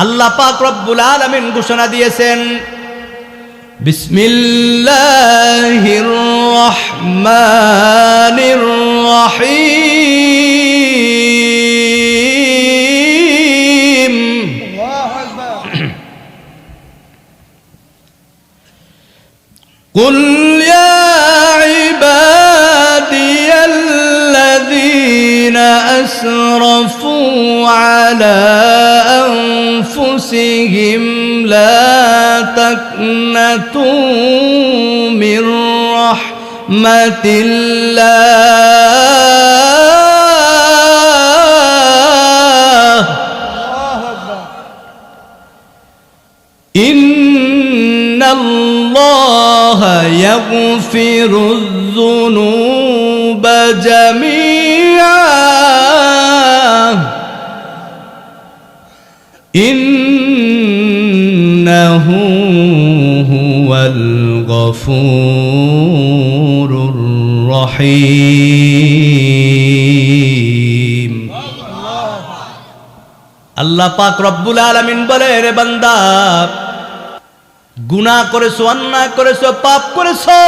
আল্লাহ পাক রব্বুল আলামিন ঘোষণা দিয়েছেন বিসমিল্লাহির রহমানির রহিম قل يا عبادي الذين أسرفوا على أنفسهم لا تقنطوا من رحمة الله. إن الله يغفر الذنوب جميعا. إنه هو الغفور الرحيم আল্লাহ পাক রব্বুল আলামিন বলে রে বান্দা গুনাহ করেছো অন্যায় করেছো পাপ করেছো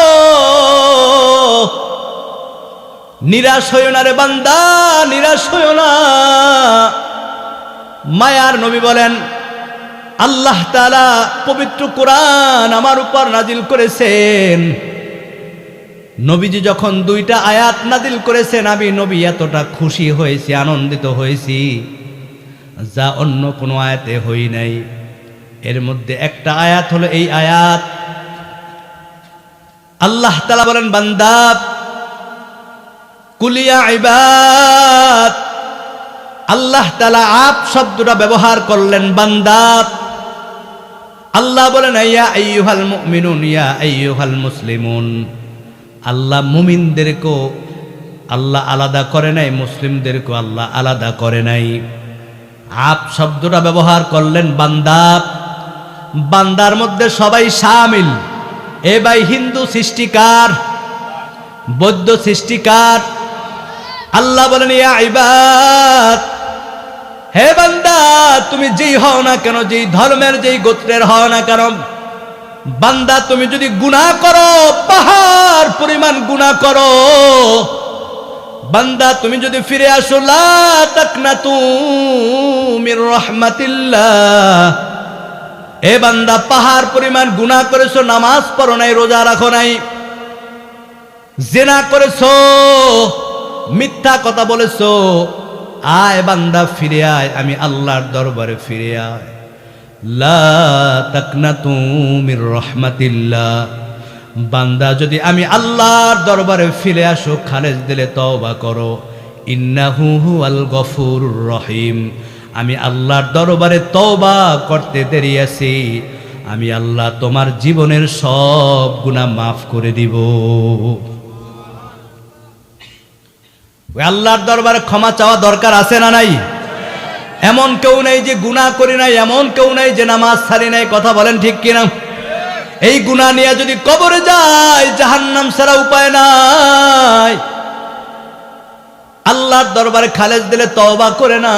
নিরাশ হইও না রে বান্দা নিরাশ হইও না মায়ার নবী বলেন, আল্লাহ তালা পবিত্র কোরআন আমার উপর নাজিল করেছেন। নবীজি যখন দুইটা আয়াত নাজিল করেছেন, আমি নবী এতটা খুশি হয়েছি, আনন্দিত হয়েছি, যা অন্য কোনো আয়াতে হই নাই। এর মধ্যে একটা আয়াত হলো এই আয়াত, আল্লাহ তালা বলেন বান্দাব কুলিয়া ইবাদ আল্লাহ তালা আপ শব্দটা ব্যবহার করলেন, বান্দা। আল্লাহ বলেন, ইয়া আইয়ুহাল মুমিনুন, ইয়া মুসলিমুন। আল্লাহ মুমিনদেরকেও আল্লাহ আলাদা করে নাই, মুসলিমদেরকেও আল্লাহ আলাদা করে নাই। আপ শব্দটা ব্যবহার করলেন, বান্দা। বান্দার মধ্যে সবাই সামিল। এ ভাই হিন্দু সৃষ্টিকার, বৌদ্ধ সৃষ্টিকার। আল্লাহ বলেন, ইয়া ইবাদ হে বান্দা, তুমি যেই হও না কেন, যেই ধর্মের, যেই গোত্রের হও না কেন, বান্দা, তুমি যদি গুনাহ করো, পাহাড় পরিমাণ গুনাহ করো, বান্দা, তুমি যদি ফিরে আসো রাহমাতিল্লাহ, এ বান্দা, পাহাড় পরিমাণ গুনাহ করেছ, নামাজ পড়ো নাই, রোজা রাখো নাই, জেনা করেছ, মিথ্যা কথা বলেছ আয় বান্দা, ফিরে আয়। আমি আল্লাহর দরবারে ফিরে আয়। লা রাহমাতিল্লাহ। বান্দা, যদি আমি আল্লাহর দরবারে ফিরে আসো, খালেজ দিলে তওবা করো। ইন্নাহু হুয়াল গফুর রহিম। আমি আল্লাহর দরবারে তওবা করতে দেরি আছি। আমি আল্লাহ তোমার জীবনের সব গুনাহ মাফ করে দিব। ওই আল্লাহর দরবারে ক্ষমা চাওয়া দরকার আছে না নাই? এমন কেউ নেই যে গুনাহ করি নাই, এমন কেউ নেই যে নামাজ ছাড়ি নাই, কথা বলেন ঠিক কিনা? এই গুণা নিয়ে যদি কবরে যায়, জাহান্নাম ছাড়া উপায় নাই। আল্লাহর দরবারে খালেজ দিলে তওবা করে না।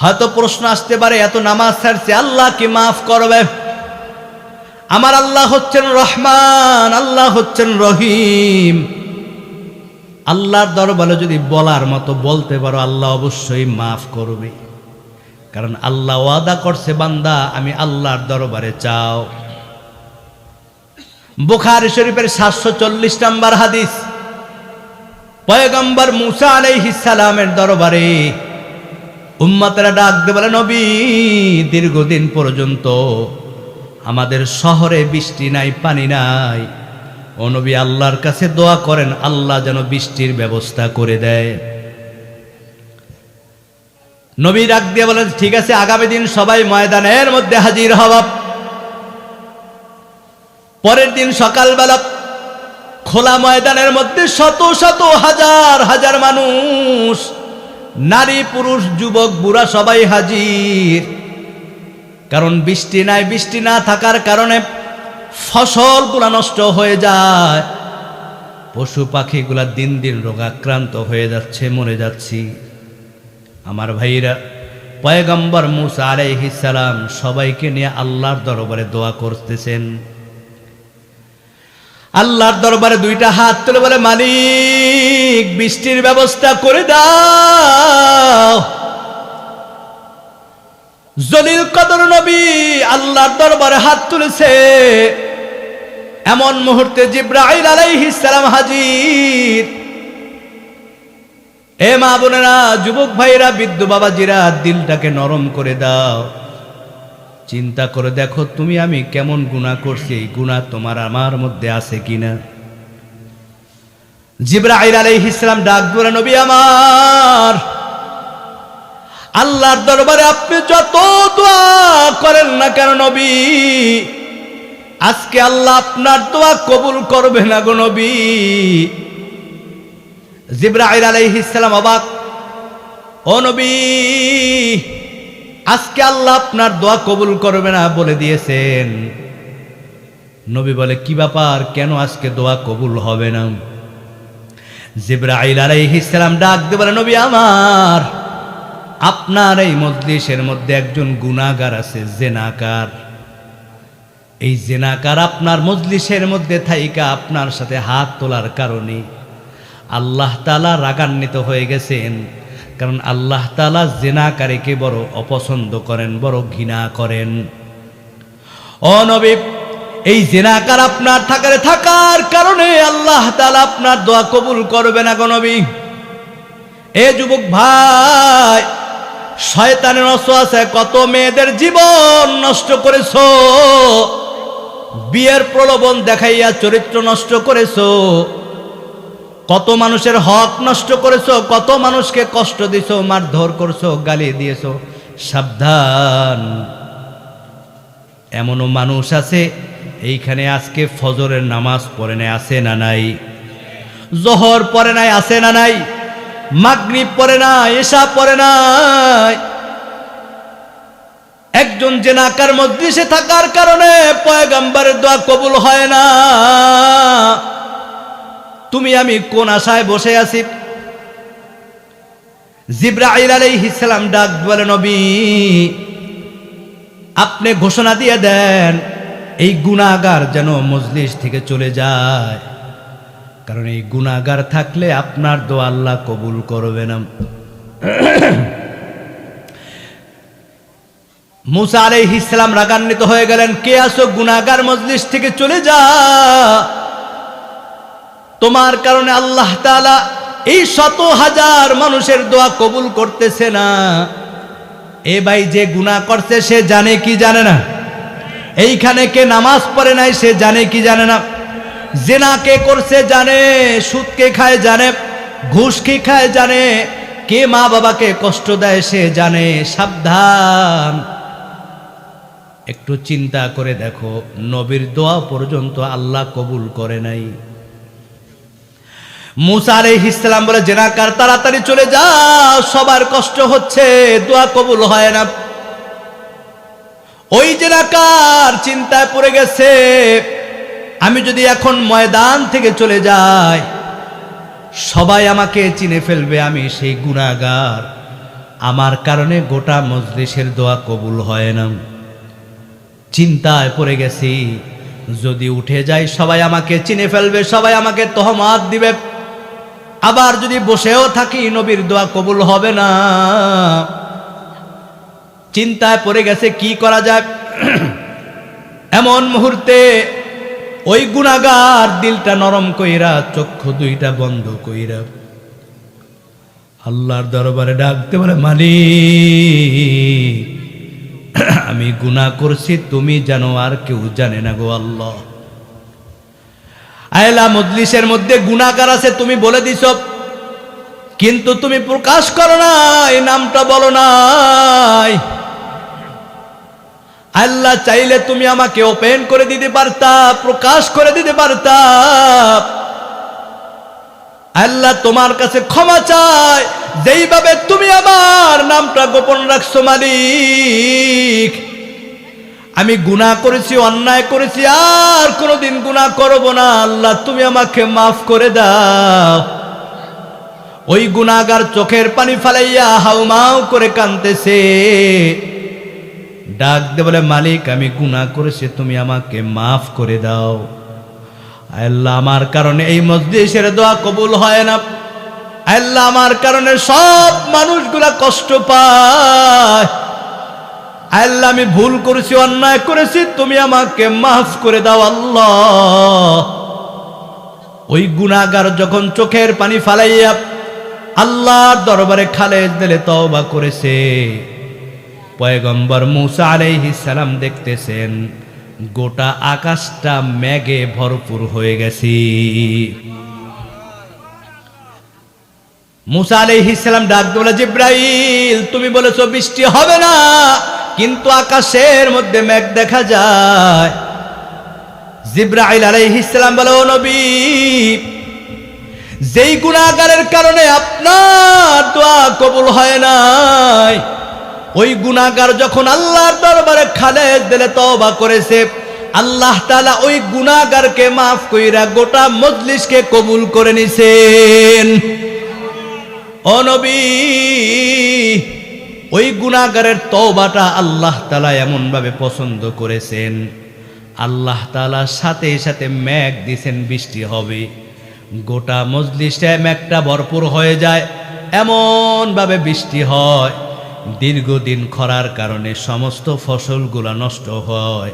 হয়তো প্রশ্ন আসতে পারে, এত নামাজ ছাড়ছে, আল্লাহ কি মাফ করবে? আমার আল্লাহ হচ্ছেন রহমান, আল্লাহ হচ্ছেন রহিম। আল্লাহর দরবারে যদি বলার মতো বলতে পারো, আল্লাহ অবশ্যই মাফ করবে। কারণ আল্লাহ ওয়াদা করছে, বান্দা, আমি আল্লাহর দরবারে চাও। বুখারি শরীফের সাতশো চল্লিশ নম্বর হাদিস, পয়গম্বর মুসা আলাইহিস সালামের দরবারে উম্মাতেরা ডাক বলে, নবী, দীর্ঘদিন পর্যন্ত আমাদের শহরে বৃষ্টি নাই, পানি নাই ও নবী, আল্লাহর কাছে দোয়া করেন, আল্লাহ যেন বৃষ্টির ব্যবস্থা করে দেয়। নবী ডাক দিয়ে বলেন, ঠিক আছে, আগামী দিন সবাই ময়দানের মধ্যে হাজির হওয়া পরের দিন সকালবেলা খোলা ময়দানের মধ্যে শত শত হাজার হাজার মানুষ, নারী, পুরুষ, যুবক, বুড়া সবাই হাজির। কারণ বৃষ্টি নাই, বৃষ্টি না থাকার কারণে ফসলগুলা নষ্ট হয়ে যায়। পশু পাখিগুলা দিন দিন রোগাক্রান্ত হয়ে যাচ্ছে, মরে যাচ্ছি। আমার ভাইরা পয়গম্বর মুসা আলাইহিসালাম সবাইকে নিয়ে আল্লাহর দরবারে দোয়া করতেছেন। আল্লাহর দরবারে দুইটা হাত তুলে বলে, মালিক, বৃষ্টির ব্যবস্থা করে দাও। জলিল কদর নবী আল্লাহর দরবারে হাত তুলেছে। এমন মুহূর্তে জিব্রাইল আলাইহিস সালাম হাজির। এ মা বোনেরা, যুবক ভাইরা বৃদ্ধ বাবাজিরা, দিলটাকে নরম করে দাও। চিন্তা করে দেখো, তুমি আমি কেমন গুণা করছি, এই গুণা তোমার আমার মধ্যে আছে কিনা? জিব্রাইল আলাইহিস সালাম ডাক ধরে নবী আমার, আল্লাহর দরবারে আপনি যত দোয়া করেন না কেন নবী আজকে আল্লাহ আপনার দোয়া কবুল করবে না গো নবী। জিব্রাইল আলাইহিস সালাম অবাক। ও নবী, আজকে আল্লাহ আপনার দোয়া কবুল করবে না বলে দিয়েছেন। নবী বলে, কি ব্যাপার? কেন আজকে দোয়া কবুল হবে না? জিব্রাইল আলাইহিস সালাম ডাক দিয়ে বলে, নবী আমার, আপনার এই মজলিসের মধ্যে একজন গুনাগার আছে, জেনাকার। এই জেনাকার আপনার মজলিসের মধ্যে থাইকা আপনার সাথে হাত তোলার কারণে আল্লাহ তালা রাগান্বিত হয়ে গেছেন। কারণ আল্লাহ তালা জেনাকারীকে বড় অপছন্দ করেন, বড় ঘৃণা করেন। অনবী এই জেনাকার আপনার থাকারে থাকার কারণে আল্লাহ তালা আপনার দোয়া কবুল করবে না গনবী এ যুবক ভাই, শয়তানের আছে কত মেয়েদের জীবন নষ্ট করেছ। বিয়ের প্রলোভন দেখাইয়া চরিত্র নষ্ট করেছ? কত মানুষের হক নষ্ট করেছ? কত মানুষকে কষ্ট দিছো? মারধর করছ? গালি দিয়েছ? সাবধান। এমনও মানুষ আছে, এইখানে আজকে ফজরের নামাজ পড়ে নেয় আছে না নাই? জহর পরে নাই, আছে না নাই? মাগরিব পরে না এসা পরে নাই? একজন জেনাকার মজলিসে থাকার কারণে পয়গাম্বারের দোয়া কবুল হয় না। তুমি আমি কোন আশায় বসে আছি? জিব্রাইল আলাইহিস সালাম ডাক বলে, নবী, আপনি ঘোষণা দিয়ে দেন, এই গুনাগার যেন মজলিস থেকে চলে যায়। কারণ এই গুনাগার থাকলে আপনার দোয়া আল্লাহ কবুল করবে না। মুসা আলাইহ ইসলাম রাগান্বিত হয়ে গেলেন, কে আসো গুনাগার মজলিস থেকে চলে যা। তোমার কারণে আল্লাহ তাআলা এই শত হাজার মানুষের দোয়া কবুল করতেছে না। এ ভাই যে গুনাহ করছে, সে জানে কি জানে না। এইখানে কে নামাজ পড়ে নাই, সে জানে কি জানে না। জেনা কে করছে, জানে। সুদ কে খায়, জানে। ঘুষ কে খায়, জানে। কে মা বাবাকে কষ্ট দেয়, সে জানে। সাবধান। একটু চিন্তা করে দেখো, নবীর দোয়া পর্যন্ত আল্লাহ কবুল করে নাই। মুসা আলাইহিস ইসলাম বলে, জেনাকার, তাড়াতাড়ি চলে যাও সবার কষ্ট হচ্ছে, দোয়া কবুল হয় না। ওই জেনাকার চিন্তায় পড়ে গেছে, আমি যদি এখন ময়দান থেকে চলে যাই, সবাই আমাকে চিনে ফেলবে, আমি সেই গুণাগার আমার কারণে গোটা মজলিসের দোয়া কবুল হয় না। চিন্তায় পড়ে গেছি। যদি উঠে যাই সবাই আমাকে চিনে ফেলবে, সবাই আমাকে তহমাত দিবে। আবার যদি বসেও থাকি, নবীর দোয়া কবুল হবে না। চিন্তায় পড়ে গেছে, কি করা যায়? এমন মুহূর্তে ওই গুণাগার দিলটা নরম কইরা, চক্ষু দুইটা বন্ধ কইরা আল্লাহর দরবারে ডাকতে বলে, মালিক আমি গুনাহ করছি, তুমি জানো আর কেউ জানে না গো আল্লাহ। আয়লা মজলিসের মধ্যে গুণাকার আছে, তুমি বলে দিছ। কিন্তু তুমি প্রকাশ করো নাই, নামটা বলো নাই। আল্লাহ চাইলে তুমি আমাকে ওপেন করে দিতে পারতা, প্রকাশ করে দিতে পারতা। আল্লাহ তোমার কাছে ক্ষমা চায়। যেইভাবে তুমি আমার নামটা গোপন রাখছো, মালিক, আমি গুনাহ করেছি, অন্যায় করেছি, আর কোনোদিন গুনাহ করব না। আল্লাহ, তুমি আমাকে মাফ করে দাও। ওই গুনাগার চোখের পানি ফালাইয়া হাউমাউ করে কানতেছে ডাক দে বলে, মালিক, আমি গুনাহ করেছি, তুমি আমাকে মাফ করে দাও। আল্লাহ আমার কারণে এই মসজিদের দোয়া কবুল হয় না। আল্লাহ আমার কারণে সব মানুষগুলা কষ্ট পায়। আল্লাহ আমি ভুল করেছি, অন্যায় করেছি, তুমি আমাকে মাফ করে দাও আল্লাহ। ওই গুনাগার যখন চোখের পানি ফালাইয়া আল্লাহর দরবারে খালেদ দিলে তওবা করেছে। পয়গম্বর মুসা আলাইহিস সালাম দেখতেছেন। গোটা আকাশটা মেঘে ভরপুর হয়ে গেছে। মুসা আলাইহিস সালাম ডাক বলে, জিব্রাইল, তুমি বলেছ বৃষ্টি হবে না, কিন্তু আকাশের মধ্যে মেঘ দেখা যায়। জিব্রাইল আলাইহিস সালাম বলে, ও নবী, যেই গুণাগারের কারণে আপনার দোয়া কবুল হয় নাই ওই গুণাগার যখন আল্লাহর দরবারে খালেদ দিলে তবা করেছে, আল্লাহ তালা ওই গুণাগারকে মাফ কইরা গোটা মজলিসকে কবুল করে নিছেন। ও নবী, ওই গুণাগারের তবাটা আল্লাহ তাআলা এমনভাবে পছন্দ করেছেন। আল্লাহ তালা সাথে সাথে মেঘ দিছেন, বৃষ্টি হবে। গোটা মজলিসটা মেঘটা ভরপুর হয়ে যায়, এমনভাবে বৃষ্টি হয়। দীর্ঘদিন খরার কারণে সমস্ত ফসলগুলো নষ্ট হয়।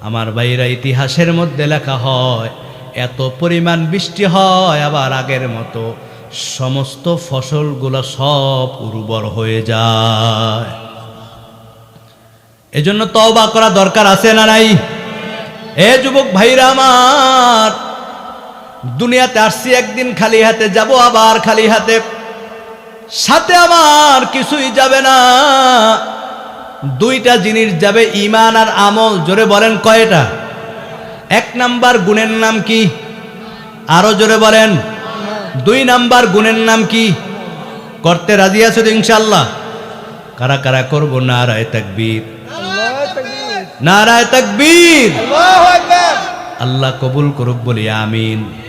আমার বাইরা ইতিহাসের মধ্যে লেখা হয়, এত পরিমাণ বৃষ্টি হয়, আবার আগের মতো সমস্ত ফসলগুলো সব উর্বর হয়ে যায়। এজন্য তওবা করা দরকার আছে না নাই? এ যুবক ভাইরা আমার, দুনিয়াতে আসছি, একদিন খালি হাতে যাব, আবার খালি হাতে সাথে আমার কিছুই যাবে না। দুইটা জিনিস যাবে ইমান আর আমল। জোরে বলেন কয়টা? এক নাম্বার গুণের নাম কি? আরও জোরে বলেন। দুই নাম্বার গুণের নাম কি? করতে রাজি আছো তো ইনশাল্লাহ কারা কারা করব? নারায় তাকবীর। নারায় তাকবীর। আল্লাহ কবুল করুক বলি আমিন।